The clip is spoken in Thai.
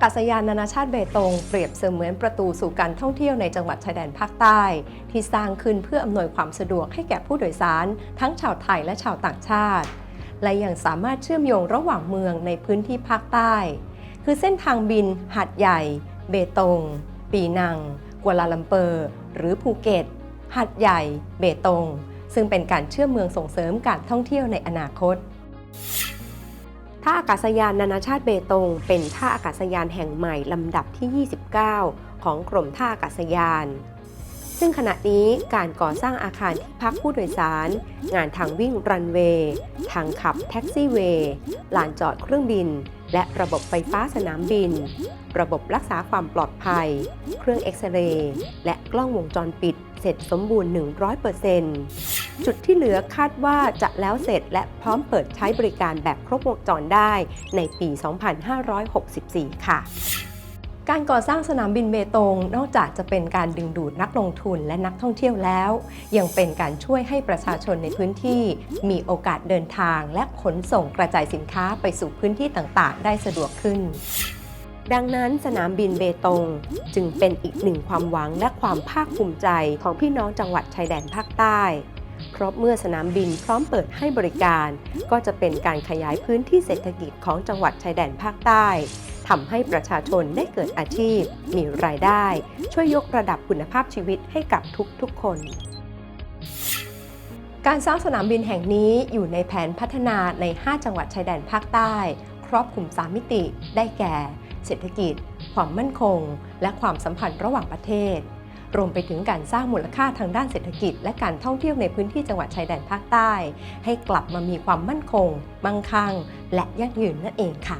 ากาศยานนานาชาติเบตงเปรียบเสมือนประตูสู่การท่องเที่ยวในจังหวัดชายแดนภาคใต้ ที่สร้างขึ้นเพื่ออำนวยความสะดวกให้แก่ผู้โดยสาร ทั้งชาวไทยและชาวต่างชาติ และยังสามารถเชื่อมโยงระหว่างเมืองในพื้นที่ภาคใต้ คือเส้นทางบินหาดใหญ่ เบตง ปีนัง กัวลาลัมเปอร์ หรือภูเก็ตหาดใหญ่ เบตง ซึ่งเป็นการเชื่อมเมืองส่งเสริมการท่องเที่ยวในอนาคต ท่าอากาศยานนานาชาติเบตง เป็นท่าอากาศยานแห่งใหม่ลำดับที่ 29 ของกรมท่าอากาศยาน ซึ่งขณะนี้การก่อสร้างอาคารที่พักผู้โดยสาร งานทางวิ่งรันเวย์ทางขับแท็กซี่เวย์ลานจอดเครื่องบิน และระบบไฟฟ้าสนามบิน ระบบรักษาความปลอดภัย เครื่องเอ็กซเรย์และกล้องวงจรปิด เสร็จสมบูรณ์ 100%จุดที่เหลือคาดว่าจะแล้วเสร็จและพร้อมเปิดใช้บริการแบบครบวงจรได้ในปี 2564 ค่ะการก่อสร้างสนามบินเบตง นอกจากจะเป็นการดึงดูดนักลงทุนและนักท่องเที่ยวแล้ว ยังเป็นการช่วยให้ประชาชนในพื้นที่ มีโอกาสเดินทางและขนส่งกระจายสินค้าไปสู่พื้นที่ต่างๆ ได้สะดวกขึ้น ดังนั้นสนามบินเบตง จึงเป็นอีกหนึ่งความหวังและความภาคภูมิใจของพี่น้องจังหวัดชายแดนภาคใต้ เพราะเมื่อสนามบินพร้อมเปิดให้บริการ ก็จะเป็นการขยายพื้นที่เศรษฐกิจของจังหวัดชายแดนภาคใต้ทำให้ประชาชนได้เกิดอาชีพ มีรายได้ ช่วยยกระดับคุณภาพชีวิตให้กับทุกๆคน การสร้างสนามบินแห่งนี้อยู่ในแผนพัฒนาใน 5 จังหวัดชายแดนภาคใต้ ครอบคลุม3มิติ ได้แก่ เศรษฐกิจ ความมั่นคง และความสัมพันธ์ระหว่างประเทศ รวมไปถึงการสร้างมูลค่าทางด้านเศรษฐกิจ และการท่องเที่ยวในพื้นที่จังหวัดชายแดนภาคใต้ ให้กลับมามีความมั่นคง มั่งคั่ง และยั่งยืนนั่นเองค่ะ